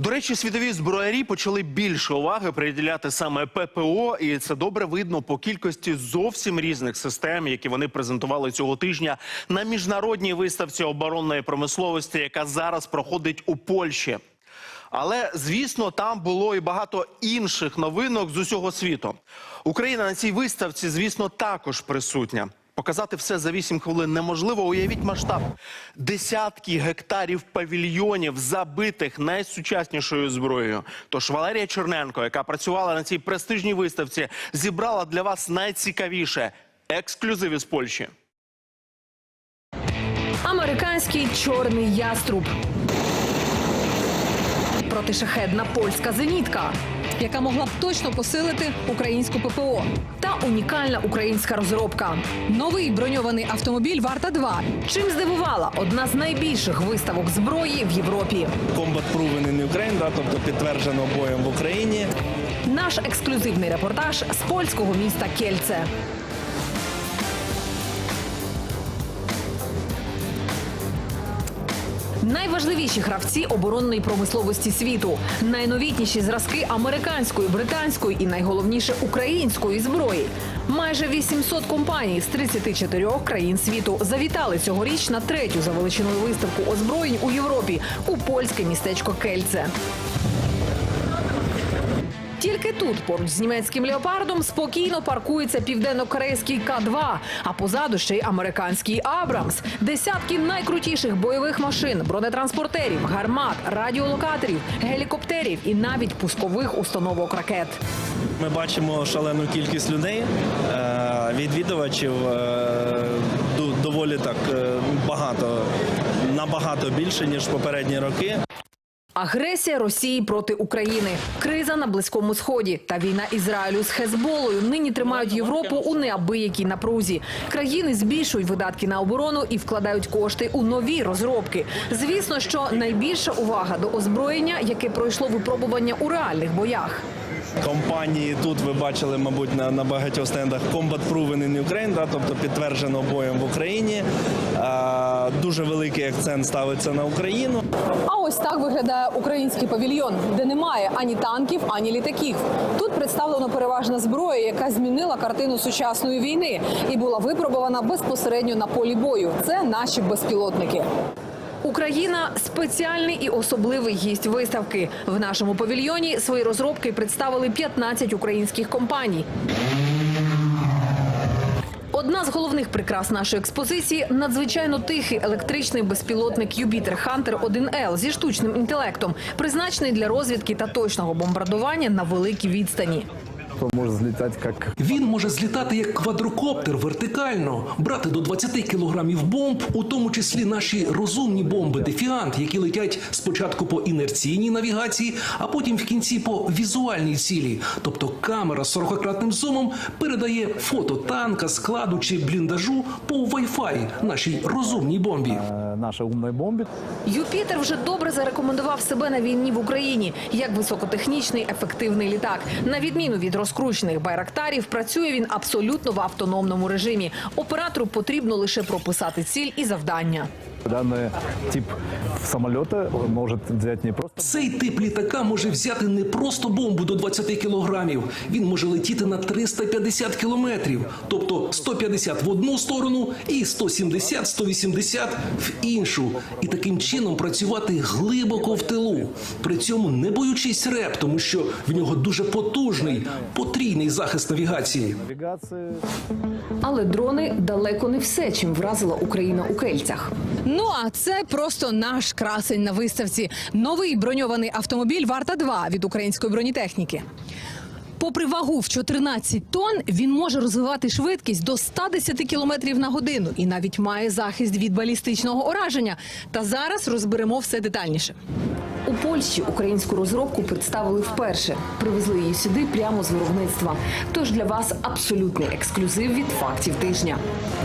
До речі, світові зброярі почали більше уваги приділяти саме ППО, і це добре видно по кількості зовсім різних систем, які вони презентували цього тижня на міжнародній виставці оборонної промисловості, яка зараз проходить у Польщі. Але звісно, там було і багато інших новинок з усього світу. Україна на цій виставці, звісно, також присутня. Показати все за 8 хвилин неможливо. Уявіть масштаб: десятки гектарів павільйонів, забитих найсучаснішою зброєю. Тож Валерія Черненко, яка працювала на цій престижній виставці, зібрала для вас найцікавіше ексклюзиви з Польщі. Американський чорний яструб. Протишахедна польська зенітка яка могла б точно посилити українську ППО. та унікальна українська розробка. Новий броньований автомобіль Варта 2 Чим здивувала одна з найбільших виставок зброї в Європі. Комбат Proven Україн, да, тобто підтверджено боєм в Україні. Наш ексклюзивний репортаж з польського міста Кельце. Найважливіші гравці оборонної промисловості світу, найновітніші зразки американської, британської і найголовніше української зброї. Майже 800 компаній з 34 країн світу завітали цьогоріч на третю за величиною виставку озброєнь у Європі у польське містечко Кельце. Тільки тут, поруч з німецьким леопардом, спокійно паркується південно-корейський К-2, а позаду ще й американський Абрамс. Десятки найкрутіших бойових машин, бронетранспортерів, гармат, радіолокаторів, гелікоптерів і навіть пускових установок ракет. Ми бачимо шалену кількість людей, е, відвідувачів е, доволі так е, багато, набагато більше ніж попередні роки. Агресія Росії проти України, криза на близькому сході та війна Ізраїлю з Хезболою нині тримають Європу у неабиякій напрузі. Країни збільшують видатки на оборону і вкладають кошти у нові розробки. Звісно, що найбільша увага до озброєння, яке пройшло випробування у реальних боях. Компанії тут ви бачили, мабуть, на, на багатьох стендах Combat Proven in Ukraine, да, тобто підтверджено боєм в Україні. Е, дуже великий акцент ставиться на Україну. А ось так виглядає український павільйон, де немає ані танків, ані літаків. Тут представлено переважна зброя, яка змінила картину сучасної війни і була випробована безпосередньо на полі бою. Це наші безпілотники. Україна спеціальний і особливий гість виставки. В нашому павільйоні свої розробки представили 15 українських компаній. Одна з головних прикрас нашої експозиції надзвичайно тихий електричний безпілотник Юпітер Хантер 1Л зі штучним інтелектом, призначений для розвідки та точного бомбардування на великій відстані. Он может взлетать как Він може злітати як квадрокоптер вертикально, брати до 20 кілограмів бомб, у тому числі наші розумні бомби Дефіант, які летять спочатку по інерційній навігації, а потім в кінці по візуальній цілі. Тобто камера з 40-кратним зумом передає фото танка, складу чи бліндажу по Wi-Fi нашій розумній бомбі. э, нашей умной бомбе. Юпітер вже добре зарекомендував себе на війні в Україні як високотехнічний ефективний літак. На відміну від розкручених байрактарів, працює він абсолютно в автономному режимі. Оператору потрібно лише прописати ціль і завдання. Данный тип самолета может взять не просто Цей тип літака може взяти не просто бомбу до 20 кілограмів. Він може летіти на 350 кілометрів, тобто 150 в одну сторону і 170-180 в іншу. І таким чином працювати глибоко в тилу. При цьому не боючись реп, тому що в нього дуже потужний потрійний захист навігації. Але дрони далеко не все, чим вразила Україна у кельцях. Ну а це просто наш красень на виставці. Новий броньований автомобіль Варта 2 від української бронетехніки. Попри вагу в 14 тонн, він може розвивати швидкість до 110 км на годину і навіть має захист від балістичного ураження. Та зараз розберемо все детальніше. У Польщі українську розробку представили вперше. Привезли її сюди прямо з виробництва. Тож для вас абсолютний ексклюзив від фактів тижня.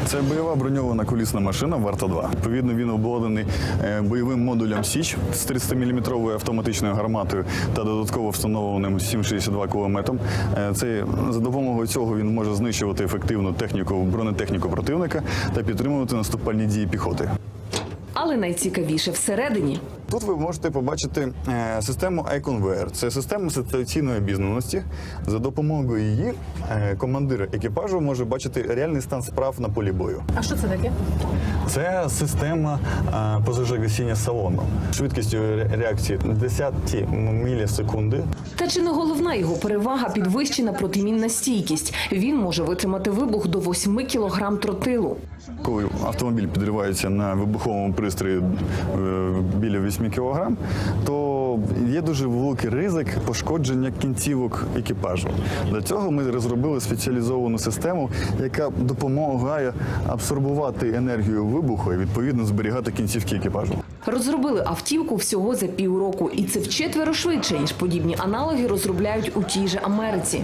Це бойова броньована колісна машина Варта 2. Відповідно, він обладнаний е, бойовим модулем Січ з 300-мм автоматичною гарматою та додатково встановленим 7,62 кулеметом. Е, Це за допомогою цього він може знищувати ефективну техніку бронетехніку противника та підтримувати наступальні дії піхоти. Але найцікавіше всередині. Тут ви можете побачити е, систему iConveyor. Це система ситуаційної обізнаності. За допомогою її е, командир екіпажу може бачити реальний стан справ на полі бою. А що це таке? Це система е, пожежогасіння салону. Швидкістю реакції десятки мілісекунди. Та чи не головна його перевага підвищена протимінна стійкість? Він може витримати вибух до 8 кілограм тротилу. Коли автомобіль підривається на вибуховому пристрої е, біля 8 кг, то є дуже великий ризик пошкодження кінцівок екіпажу. Для цього ми розробили спеціалізовану систему, яка допомагає абсорбувати енергію вибуху і відповідно зберігати кінцівки екіпажу. Розробили автівку всього за півроку, і це вчетверо швидше ніж подібні аналоги розробляють у тій же Америці.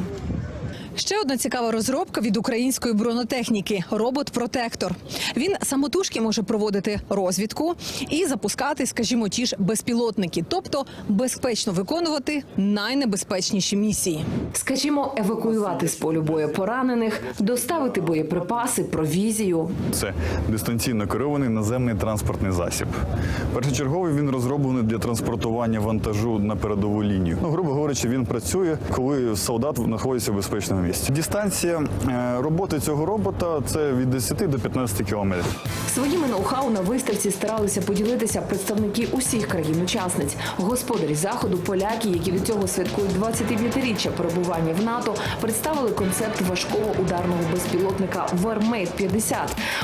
Ще одна цікава розробка від української бронетехніки робот-протектор. Він самотужки може проводити розвідку і запускати, скажімо, ті ж безпілотники, тобто безпечно виконувати найнебезпечніші місії. Скажімо, евакуювати з полю бою поранених, доставити боєприпаси, провізію. Це дистанційно керований наземний транспортний засіб. Першочерговий він розроблений для транспортування вантажу на передову лінію. Ну, грубо говорячи, він працює, коли солдат знаходиться в безпечному місці. Дистанція е, роботи цього робота це від 10 до 15 кілометрів. Своїми ноу-хау на виставці старалися поділитися представники усіх країн-учасниць. Господарі заходу, поляки, які до цього святкують 25-річчя перебування в НАТО, представили концепт важкого ударного безпілотника Вермейт 50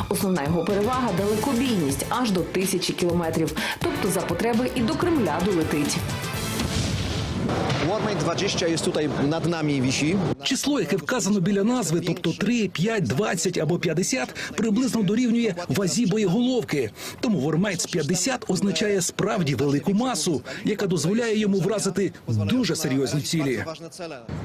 Основна його перевага далекобійність аж до тисячі кілометрів. Тобто за потреби і до Кремля долетить. Warmate 20 jest tutaj nad nami wisi. Число, яке вказано біля назви, тобто 3, 5, 20 або 50, приблизно дорівнює вазі боєголовки. Тому Вормейтс 50 означає справді велику масу, яка дозволяє йому вразити дуже серйозні цілі.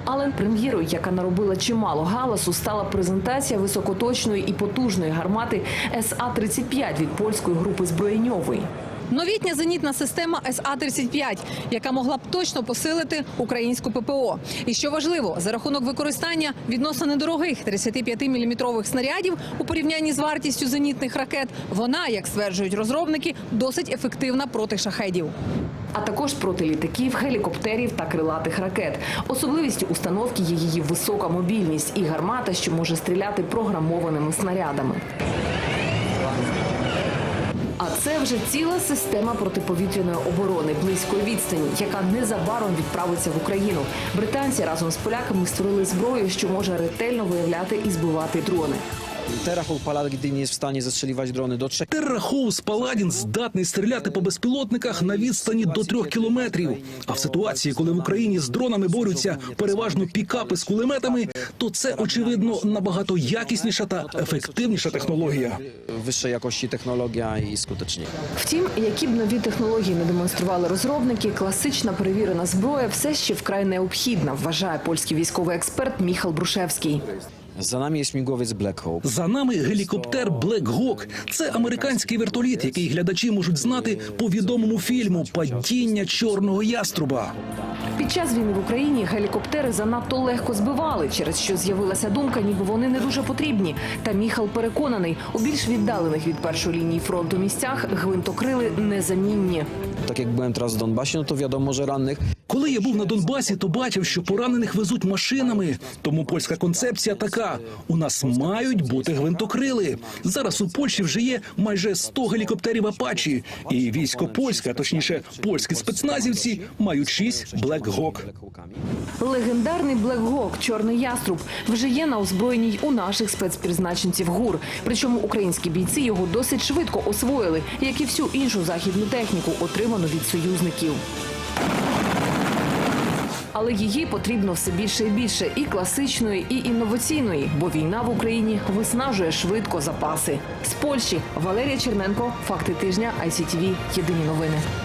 Але прем'єрою, яка наробила чимало галасу, стала презентація високоточної і потужної гармати СА-35 від польської групи зброєньової. Новітня зенітна система СА-35, яка могла б точно посилити українську ППО. І що важливо, за рахунок використання відносно недорогих 35-мм снарядів у порівнянні з вартістю зенітних ракет, вона, як стверджують розробники, досить ефективна проти шахедів. а також проти літаків, гелікоптерів та крилатих ракет. Особливістю установки є її висока мобільність і гармата, що може стріляти програмованими снарядами. Це вже ціла система протиповітряної оборони близької відстані, яка незабаром відправиться в Україну. Британці разом з поляками створили зброю, що може ретельно виявляти і збивати дрони. Terrachol Paladin jest w stanie zastrzeliwać drony do 3 Террахоус Паладін здатний стріляти по безпілотниках на відстані до трьох кілометрів. А в ситуації, коли в Україні з дронами борються переважно пікапи з кулеметами, то це очевидно набагато якісніша та ефективніша технологія. wyższej jakości technologia i skutecznie. Втім, які б нові технології не демонстрували розробники, класична перевірена зброя все ще вкрай необхідна, вважає польський військовий експерт Міхал Брушевський. Za nami jest śmigłowiec Black Hawk. За нами гелікоптер Black Hawk. Це американський вертоліт, який глядачі можуть знати по відомому фільму Падіння чорного яструба. Під час війни в Україні гелікоптери занадто легко збивали, через що з'явилася думка, ніби вони не дуже потрібні. Та Міхал переконаний, у більш віддалених від першої лінії фронту місцях гвинтокрили незамінні. Tak jak byłem teraz w Donbasie, no to wiadomo, że rannych Коли я був на Донбасі, то бачив, що поранених везуть машинами. Тому польська концепція така: у нас мають бути гвинтокрили. Зараз у Польщі вже є майже 100 гелікоптерів Апачі, і військо польське, точніше, польські спецназівці, мають 6 Black Hawk. Black. Легендарний Блекгок, чорний яструб, вже є на озброєній у наших спецпризначенців ГУР. Причому українські бійці його досить швидко освоїли, як і всю іншу західну техніку, отриману від союзників. Але її потрібно все більше і більше і класичної, і інноваційної, бо війна в Україні виснажує швидко запаси. З Польщі Валерія Черненко, факти тижня, ICTV, Єдині новини.